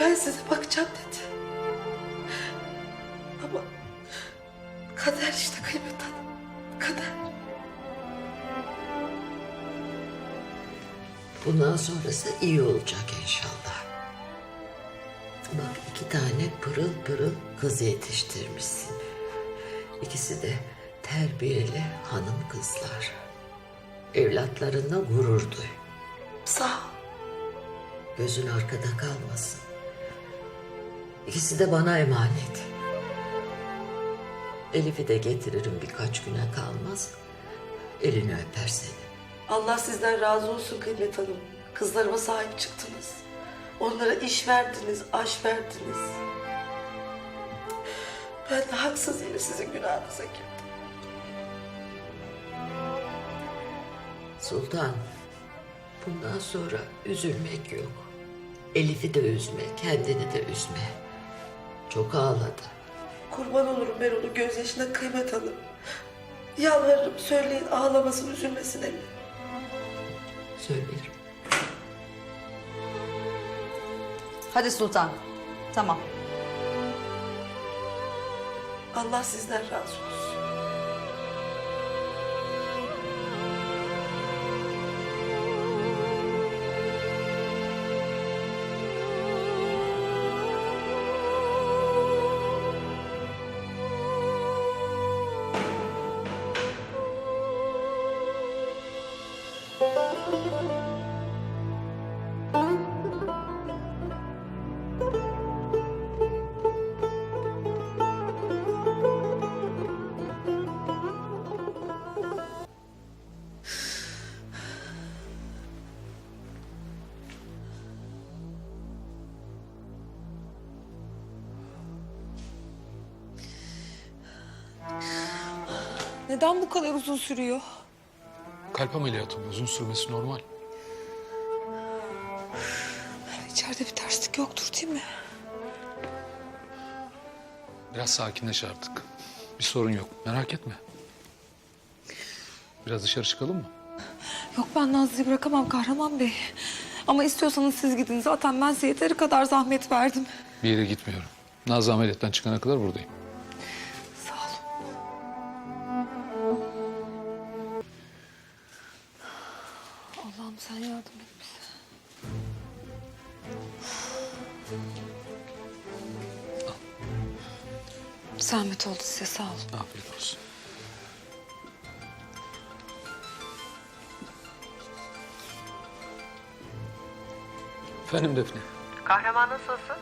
Ben size bakacağım dedi. Ama kader işte Kıymet Hanım. Kader. Bundan sonrası iyi olacak inşallah. Bak iki tane pırıl pırıl kız yetiştirmişsin. İkisi de terbiyeli hanım kızlar. Evlatlarına gurur duy. Sağ ol. Gözün arkada kalmasın. İkisi de bana emanet. Elif'i de getiririm birkaç güne kalmaz. Elini öper seni. Allah sizden razı olsun Kıymet Hanım. Kızlarıma sahip çıktınız. Onlara iş verdiniz, aş verdiniz. Ben de haksız yere sizin günahınıza girdim. Sultan, bundan sonra üzülmek yok. Elif'i de üzme, kendini de üzme. Çok ağladı. Kurban olurum ben onun gözyaşına Kıymet Hanım. Yalvarırım söyleyin ağlamasın, üzülmesin Emine. Söylerim. Hadi Sultan. Tamam. Allah sizden razı olsun. Neden bu kadar uzun sürüyor? Kalp ameliyatı bu. Uzun sürmesi normal. İçeride bir terslik yoktur değil mi? Biraz sakinleş artık. Bir sorun yok. Merak etme. Biraz dışarı çıkalım mı? Yok ben Nazlı'yı bırakamam Kahraman Bey. Ama istiyorsanız siz gidin. Zaten ben size yeteri kadar zahmet verdim. Bir yere gitmiyorum. Nazlı ameliyatten çıkana kadar buradayım. Sen yardım et bize. Zahmet oldu size sağ olun. Afiyet olsun. Efendim Defne. Kahraman nasılsın?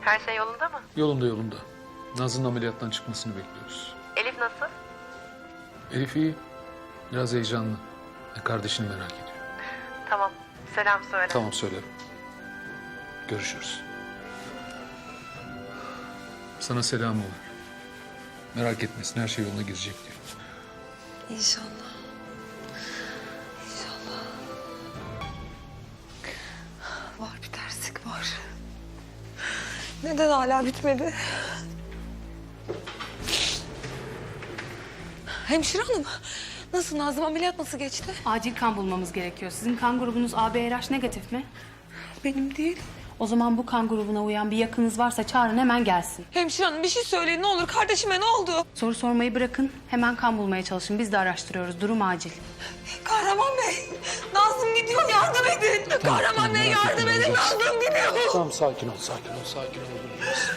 Her şey yolunda mı? Yolunda yolunda. Nazlı'nın ameliyattan çıkmasını bekliyoruz. Elif nasıl? Elif iyi. Biraz heyecanlı. E, Kardeşini merak ediyor. Tamam. Selam söyle. Tamam söylerim. Görüşürüz. Sana selam olur. Merak etmesin her şey yoluna girecek diyor. İnşallah. İnşallah. Var bir terslik var. Neden hala bitmedi? Hemşire hanım, nasıl Nazım ameliyat nasıl geçti? Acil kan bulmamız gerekiyor. Sizin kan grubunuz ABRH negatif mi? Benim değil. O zaman bu kan grubuna uyan bir yakınız varsa çağırın hemen gelsin. Hemşire hanım bir şey söyleyin ne olur kardeşime ne oldu? Soru sormayı bırakın. Hemen kan bulmaya çalışın. Biz de araştırıyoruz. Durum acil. Kahraman Bey, Nazım gidiyor yardım edin. Kahraman Bey merak yardım edin. Nazım gidiyor. Tamam sakin ol, sakin ol, sakin ol. Duracağız.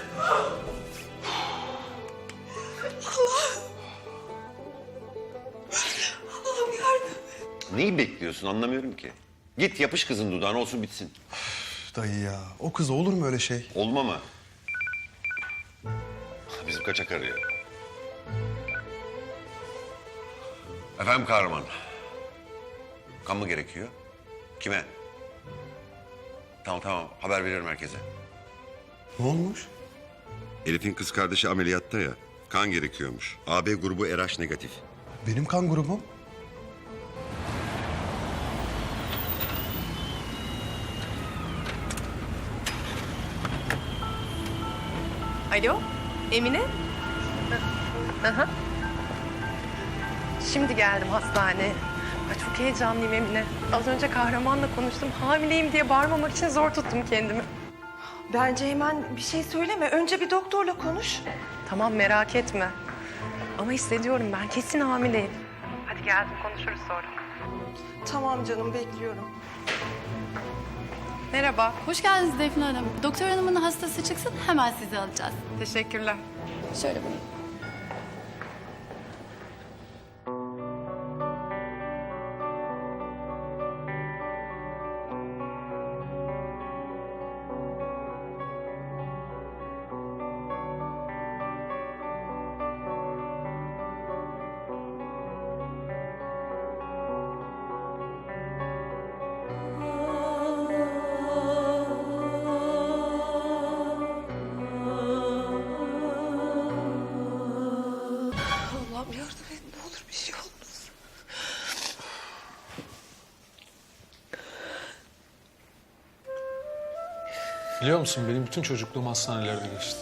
Neyi bekliyorsun anlamıyorum ki. Git yapış kızın dudağına olsun bitsin. Dayı ya o kız olur mu öyle şey? Olma mı? Bizim kaçak arıyor. Efendim kahraman. Kan mı gerekiyor? Kime? Tamam tamam haber veriyorum herkese. Ne olmuş? Elif'in kız kardeşi ameliyatta ya. Kan gerekiyormuş. AB grubu RH negatif. Benim kan grubum. Alo? Emine? Hı. Şimdi geldim hastaneye. Ay, çok heyecanlıyım Emine. Az önce kahramanla konuştum. Hamileyim diye bağırmamak için zor tuttum kendimi. Bence hemen bir şey söyleme. Önce bir doktorla konuş. Tamam merak etme. Ama hissediyorum ben kesin hamileyim. Hadi gel konuşuruz sonra. Tamam canım bekliyorum. Merhaba. Hoş geldiniz Defne Hanım. Doktor hanımın hastası çıksın hemen sizi alacağız. Teşekkürler. Şöyle buyurun. Biliyor musun benim bütün çocukluğum hastanelerde geçti.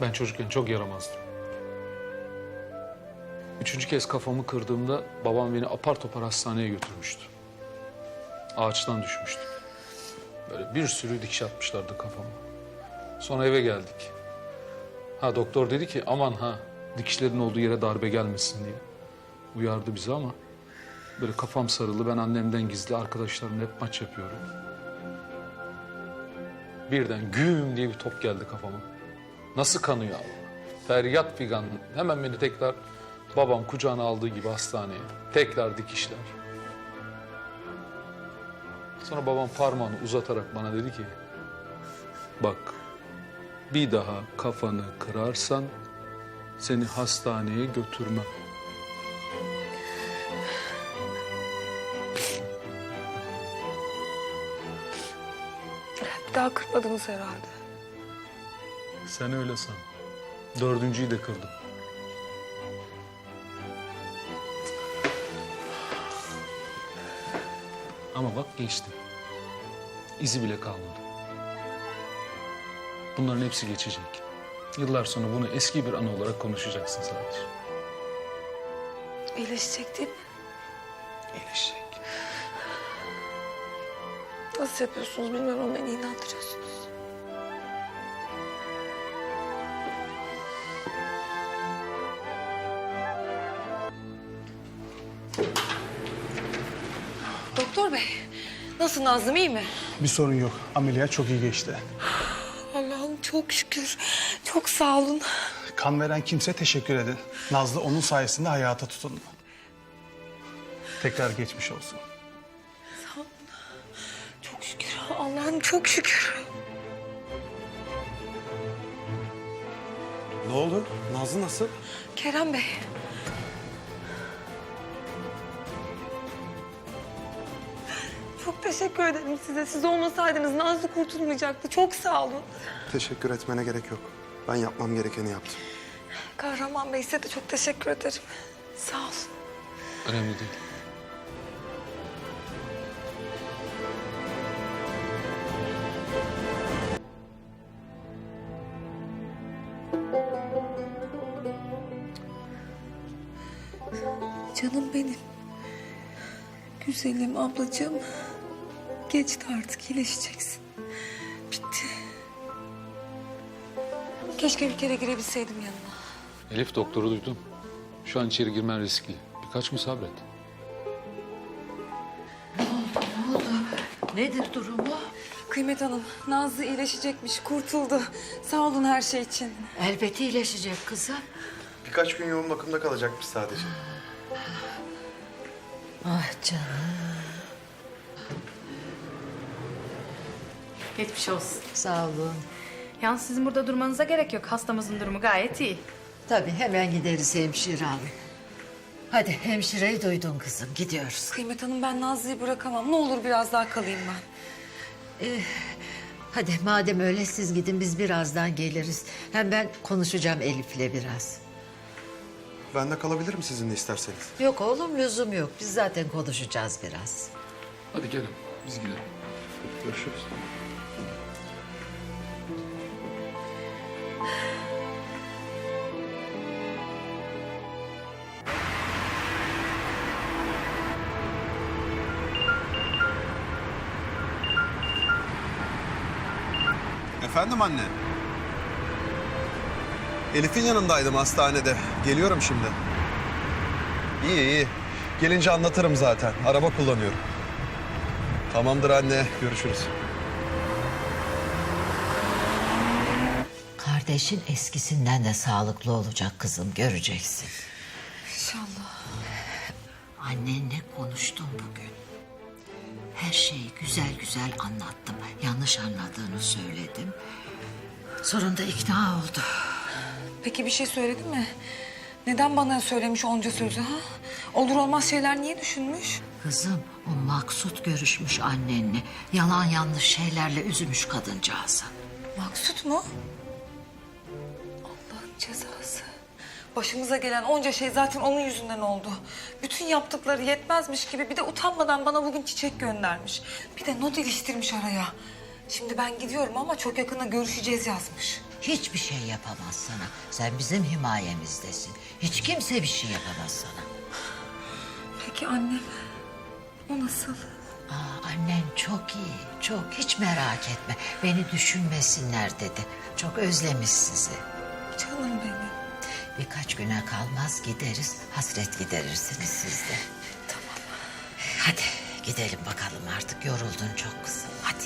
Ben çocukken çok yaramazdım. Üçüncü kez kafamı kırdığımda babam beni apar topar hastaneye götürmüştü. Ağaçtan düşmüştüm. Böyle bir sürü dikiş atmışlardı kafama. Sonra eve geldik. Ha doktor dedi ki aman ha dikişlerin olduğu yere darbe gelmesin diye. Uyardı bizi ama böyle kafam sarılı ben annemden gizli arkadaşlarımla hep maç yapıyorum. Birden güm diye bir top geldi kafama. Nasıl kanıyor ama. Feryat figan. Hemen beni tekrar babam kucağına aldığı gibi hastaneye. Tekrar dikişler. Sonra babam parmağını uzatarak bana dedi ki... Bak bir daha kafanı kırarsan seni hastaneye götürmem. Daha kırmadınız herhalde. Sen öyle san. Dördüncüyü de kırdım. Ama bak geçti. İzi bile kalmadı. Bunların hepsi geçecek. Yıllar sonra bunu eski bir anı olarak konuşacaksın sadece. İyileşecek değil mi? İyileşecek. Nasıl yapıyorsunuz bilmiyorum ama beni inandırıyorsunuz. Doktor bey, nasıl Nazım iyi mi? Bir sorun yok. Ameliyat çok iyi geçti. Allah'ım çok şükür. Çok sağ olun. Kan veren kimse teşekkür edin. Nazlı onun sayesinde hayata tutundu. Tekrar geçmiş olsun. Allah'ım çok şükür. Ne oldu? Nazlı nasıl? Kerem Bey. Çok teşekkür ederim size. Siz olmasaydınız Nazlı kurtulmayacaktı. Çok sağ olun. Teşekkür etmene gerek yok. Ben yapmam gerekeni yaptım. Kahraman Bey size de çok teşekkür ederim. Sağ olun. Önemli değil. Canım benim. Güzelim ablacığım. Geçti artık iyileşeceksin. Bitti. Keşke bir kere girebilseydim yanına. Elif doktoru duydum. Şu an içeri girmen riskli. Birkaç gün sabret. Nedir durumu? Kıymet Hanım, Nazlı iyileşecekmiş, kurtuldu. Sağ olun her şey için. Elbette iyileşecek kızım. Birkaç gün yoğun bakımda kalacakmış sadece. Ah canım. Geçmiş olsun. Sağ olun. Yalnız sizin burada durmanıza gerek yok. Hastamızın durumu gayet iyi. Tabii hemen gideriz hemşire hanım. Hadi hemşireyi duydun kızım gidiyoruz. Kıymet Hanım ben Nazlı'yı bırakamam. Ne olur biraz daha kalayım ben. Hadi madem öyle siz gidin biz birazdan geliriz. Hem ben konuşacağım Elif'le biraz. Ben de kalabilirim sizinle isterseniz. Yok oğlum lüzum yok. Biz zaten konuşacağız biraz. Hadi gelin. Biz gidelim. Görüşürüz. Efendim anne? Elif'in yanındaydım hastanede. Geliyorum şimdi. İyi iyi. Gelince anlatırım zaten. Araba kullanıyorum. Tamamdır anne. Görüşürüz. Kardeşin eskisinden de sağlıklı olacak kızım göreceksin. İnşallah. Annenle konuştum bugün. Her şeyi güzel güzel anlattım. Yanlış anladığını söyledim. Sonunda ikna oldu. Peki bir şey söyledi mi? Neden bana söylemiş onca sözü ha? Olur olmaz şeyler niye düşünmüş? Kızım o maksut görüşmüş annenle. Yalan yanlış şeylerle üzmüş kadıncağızı. Maksut mu? Allah'ın cezası. Başımıza gelen onca şey zaten onun yüzünden oldu. Bütün yaptıkları yetmezmiş gibi bir de utanmadan bana bugün çiçek göndermiş. Bir de not iliştirmiş araya. Şimdi ben gidiyorum ama çok yakında görüşeceğiz yazmış. Hiçbir şey yapamaz sana. Sen bizim himayemizdesin. Hiç kimse bir şey yapamaz sana. Peki annem? O nasıl? Aa, annen çok iyi, çok. Hiç merak etme. Beni düşünmesinler dedi. Çok özlemiş sizi. Canım benim. Birkaç güne kalmaz gideriz. Hasret giderirsiniz siz de. Tamam. Hadi gidelim bakalım artık. Yoruldun çok kızım. Hadi.